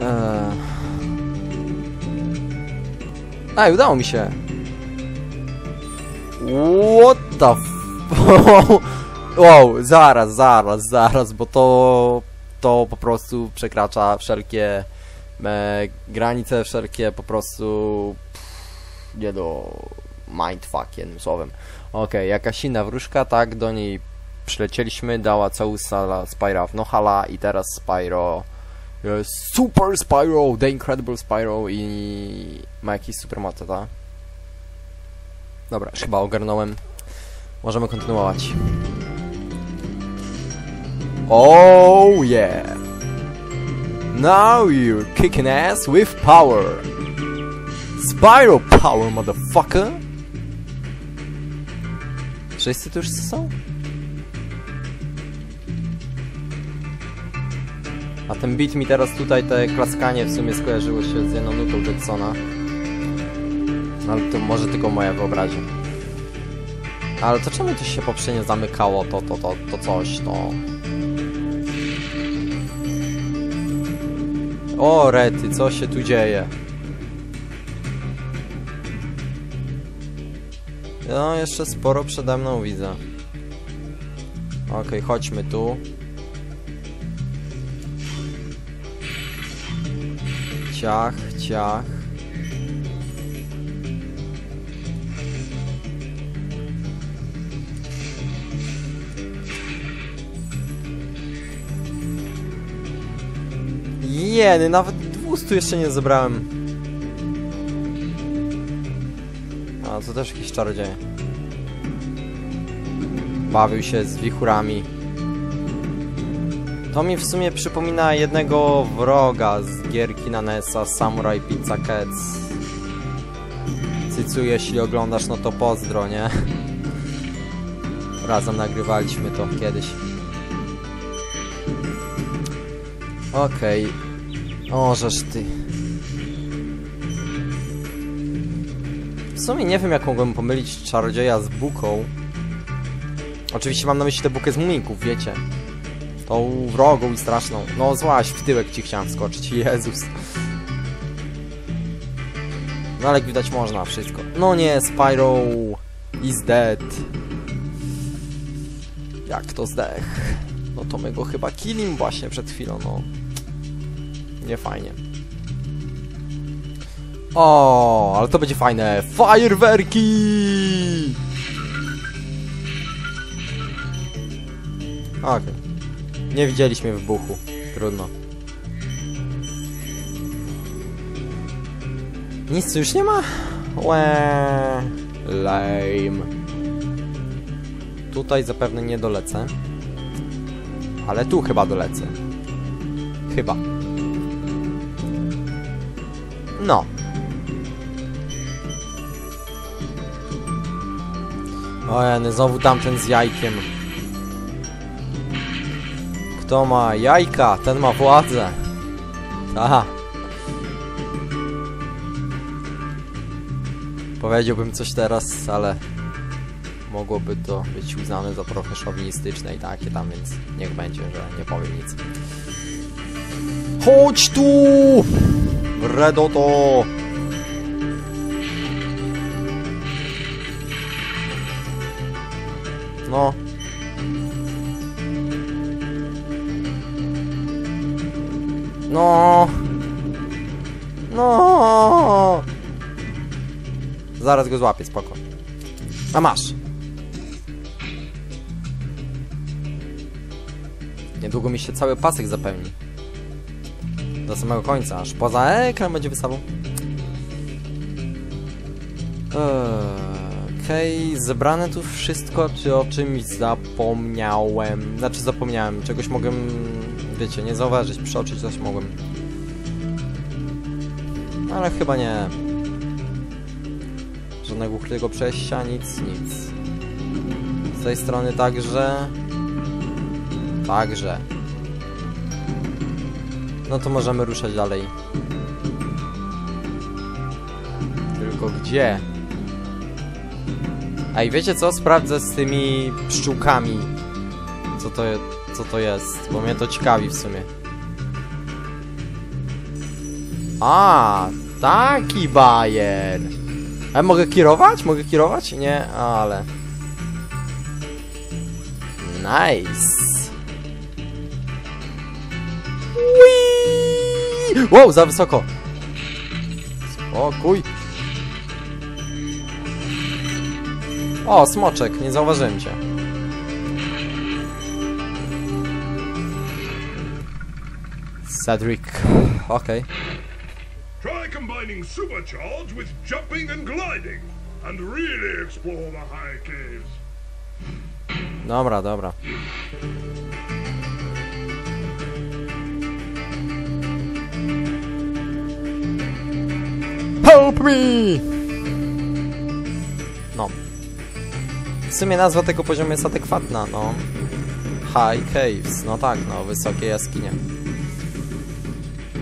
Eee... Ej, udało mi się! What the f... wow, zaraz, zaraz, zaraz, bo to... To po prostu przekracza wszelkie e, granice, wszelkie po prostu... Pff, nie do... Mindfuck, jednym słowem. Okej, jakaś inna wróżka, tak, do niej przylecieliśmy, dała całusa Spyra w Nohala i teraz Spyro Super Spyro, The Incredible Spyro i ma jakieś super moce, tak? Dobra, chyba ogarnąłem. Możemy kontynuować. Oh yeah! Now you're kicking ass with power! Spyro power, motherfucker! Wszyscy tu już są? A ten beat mi teraz tutaj, te klaskanie w sumie skojarzyło się z jedną nutą Jacksona. No, Ale to może tylko moja wyobraźnia. Ale to czemu to się poprzednio zamykało, to, to, to, to coś, to... O, rety, co się tu dzieje? No, jeszcze sporo przede mną widzę. Okej, chodźmy tu. Ciach, ciach. Jeny, nawet 200 jeszcze nie zebrałem. A, to też jakiś czarodziej. Bawił się z wichurami. To mi w sumie przypomina jednego wroga z gierki na NES-a, Samurai Pizza Cats. Cycu, jeśli oglądasz, no to pozdro, nie? Razem nagrywaliśmy to kiedyś. Okej. O, żeż ty. W sumie nie wiem, jak mogłem pomylić czarodzieja z buką. Oczywiście mam na myśli tę bukę z muminków, wiecie. Tą wrogą i straszną. No złaś, w tyłek ci chciałem skoczyć, Jezus. No ale jak widać można wszystko. No nie, Spyro is dead. Jak to zdech? No to my go chyba killim właśnie przed chwilą, no. Nie fajnie. O, ale to będzie fajne. Fajerwerki! Okej. Nie widzieliśmy wybuchu. Trudno. Nic tu już nie ma? Łe, lame. Tutaj zapewne nie dolecę. Ale tu chyba dolecę. Chyba. No. O jeny, znowu tamten z jajkiem. Kto ma jajka, ten ma władzę. Aha. Powiedziałbym coś teraz, ale mogłoby to być uznane za trochę szowinistyczne i takie tam, więc niech będzie, że nie powiem nic. Chodź tu! Redoto! No. No. No. Zaraz go złapię, spoko. A masz. Niedługo mi się cały pasek zapełni. Do samego końca, aż poza ekran będzie wystawał. Eee, Okej, okay. zebrane tu wszystko, czy o czymś zapomniałem? Znaczy zapomniałem, czegoś mogłem, wiecie, nie zauważyć, przeoczyć coś mogłem. Ale chyba nie. Żadnego ukrytego przejścia, nic, nic. Z tej strony także... Także. No to możemy ruszać dalej. Tylko gdzie? I wiecie co? Sprawdzę z tymi pszczółkami. Co to, co to jest, bo mnie to ciekawi w sumie. A, taki bajer. A mogę kierować? Mogę kierować? Nie, ale... Nice. Wow, za wysoko. Spokój. O, smoczek, nie zauważyłem cię. Cedric. Okej. Try combining supercharge with jumping and gliding, and really explore the high caves. Dobra, dobra. Help me! No. W sumie nazwa tego poziomu jest adekwatna, no. High Caves, no tak, no, wysokie jaskinie.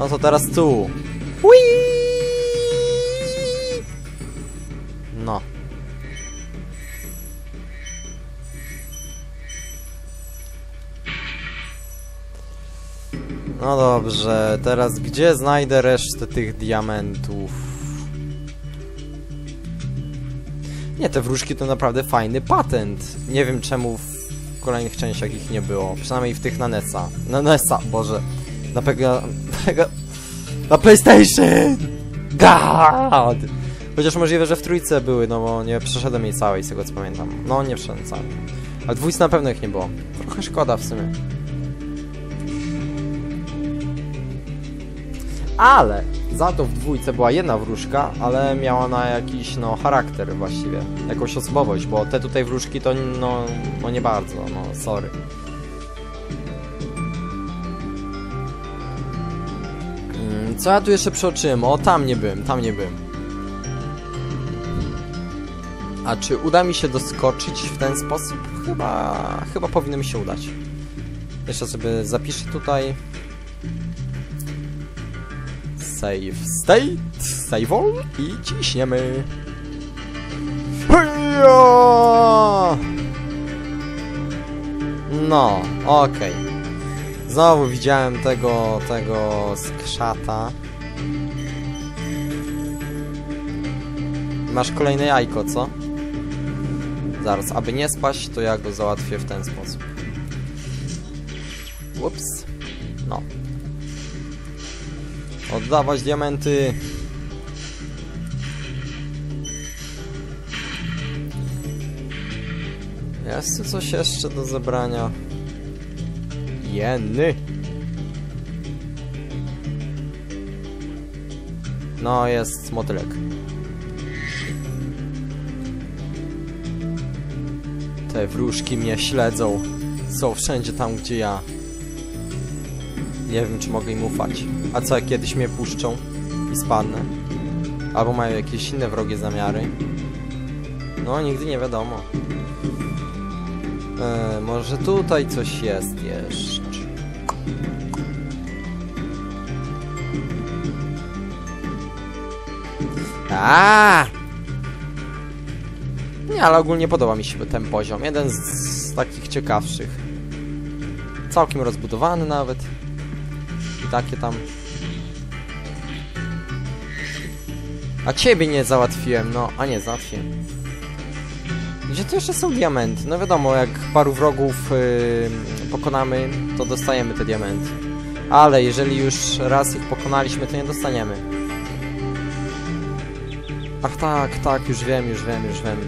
No to teraz tu. Whee! No. No dobrze, teraz gdzie znajdę resztę tych diamentów? Nie, te wróżki to naprawdę fajny patent. Nie wiem czemu w kolejnych częściach ich nie było. Przynajmniej w tych na NESa. Na NESa, Boże. Na Pega... Pega... Na PlayStation! God! Chociaż możliwe, że w trójce były, no bo nie przeszedłem jej całej, z tego co pamiętam. No, nie przeszedłem całej. Ale dwójce na pewno ich nie było. Trochę szkoda w sumie. Ale za to w dwójce była jedna wróżka, ale miała na jakiś, no, charakter właściwie. Jakąś osobowość, bo te tutaj wróżki to, no, no nie bardzo, no, sorry. Co ja tu jeszcze przeoczyłem? O, tam nie byłem, tam nie byłem. A czy uda mi się doskoczyć w ten sposób? Chyba, chyba powinno mi się udać. Jeszcze sobie zapiszę tutaj. Save state, save all i ciśniemy. No, okej. Znowu widziałem tego, tego skrzata. Masz kolejne jajko, co? Zaraz, aby nie spaść, to ja go załatwię w ten sposób. Ups. No. Oddawać diamenty. Jest tu coś jeszcze do zebrania? Jeny. No, jest motylek. Te wróżki mnie śledzą. Są wszędzie tam, gdzie ja. Nie wiem, czy mogę im ufać. A co, jak kiedyś mnie puszczą i spadnę? Albo mają jakieś inne wrogie zamiary? No, nigdy nie wiadomo. E, może tutaj coś jest jeszcze. A! Nie, ale ogólnie podoba mi się ten poziom. Jeden z, z takich ciekawszych. Całkiem rozbudowany nawet. I takie tam. A ciebie nie załatwiłem, no, a nie, załatwiłem. Gdzie to jeszcze są diamenty? No wiadomo, jak paru wrogów yy, pokonamy, to dostajemy te diamenty. Ale jeżeli już raz ich pokonaliśmy, to nie dostaniemy. Ach tak, tak, już wiem, już wiem, już wiem.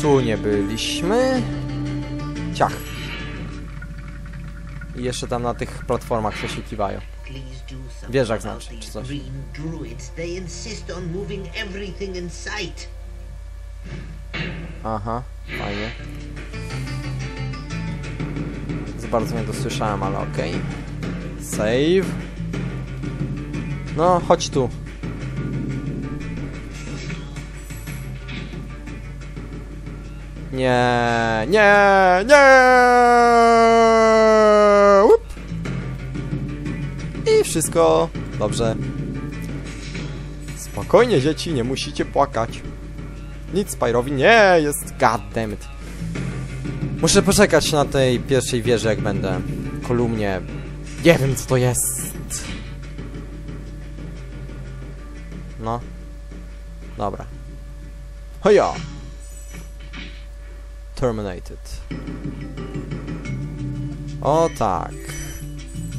Tu nie byliśmy. Ciach. I jeszcze tam na tych platformach. Wiesz jak znaczy, znaczy, czy coś. Aha, fajnie. Za bardzo nie dosłyszałem, ale okej. Save. No, chodź tu. Nie, nie, nie! Łup. I wszystko dobrze. Spokojnie, dzieci, nie musicie płakać. Nic Spyrowi nie jest, goddammit. Muszę poczekać na tej pierwszej wieży, jak będę. kolumnie. Nie wiem co to jest. No. Dobra. Heja! Terminated. O tak.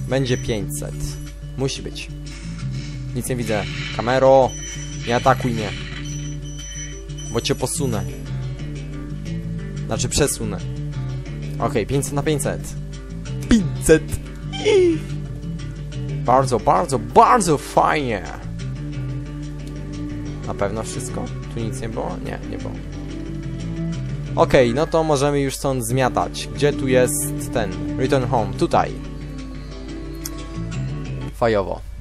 Będzie 500. Musi być. Nic nie widzę. Kamero! Nie atakuj mnie. Bo cię posunę. Znaczy przesunę. Okej, 500 na 500. 500! Bardzo, bardzo, bardzo fajnie! Na pewno wszystko? Tu nic nie było? Nie, nie było. Okej, no to możemy już stąd zmiatać. Gdzie tu jest ten? Return home. Tutaj. Fajowo.